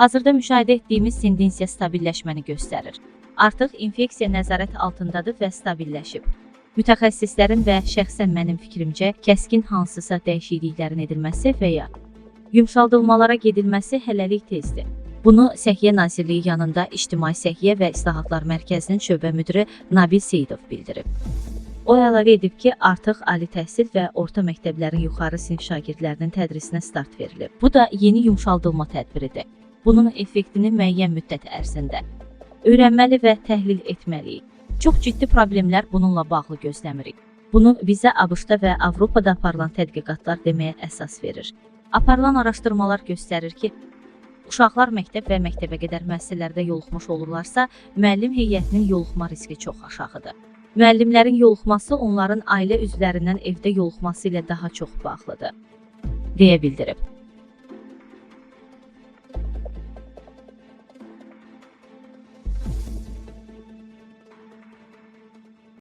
Hazırda müşahidə etdiyimiz tendensiya stabilləşməni göstərir. Artıq infeksiya nəzarət altındadır və stabilləşib. Mütəxəssislərin və şəxsən mənim fikrimcə kəskin hansısa dəyişikliklərin edilməsi və ya yumşaldılmalara gedilməsi hələlik tezdir. Bunu Səhiyyə Nazirliyi yanında İctimai Səhiyyə və İslahatlar Mərkəzinin şöbə müdiri Nabil Seyidov bildirib. O əlavə edib ki, artıq ali təhsil və orta məktəblərin yuxarı sinif şagirdlərinin tədrisinə start verilib. Bu da yeni yumşaldılma tədbiridir. Bunun effektini müəyyən müddət ərzində öyrənməli və təhlil etməliyik. Çox ciddi problemlər bununla bağlı gözləmirik. Bunu bizə ABŞ-da və Avropada aparılan tədqiqatlar deməyə əsas verir. Aparılan araşdırmalar göstərir ki, uşaqlar məktəb və məktəbə qədər müəssisələrdə yoluxmuş olurlarsa, müəllim heyətinin yoluxma riski çox aşağıdır. Müəllimlərin yoluxması onların ailə üzvlərindən evdə yoluxması ilə daha çox bağlıdır, deyə bildirib.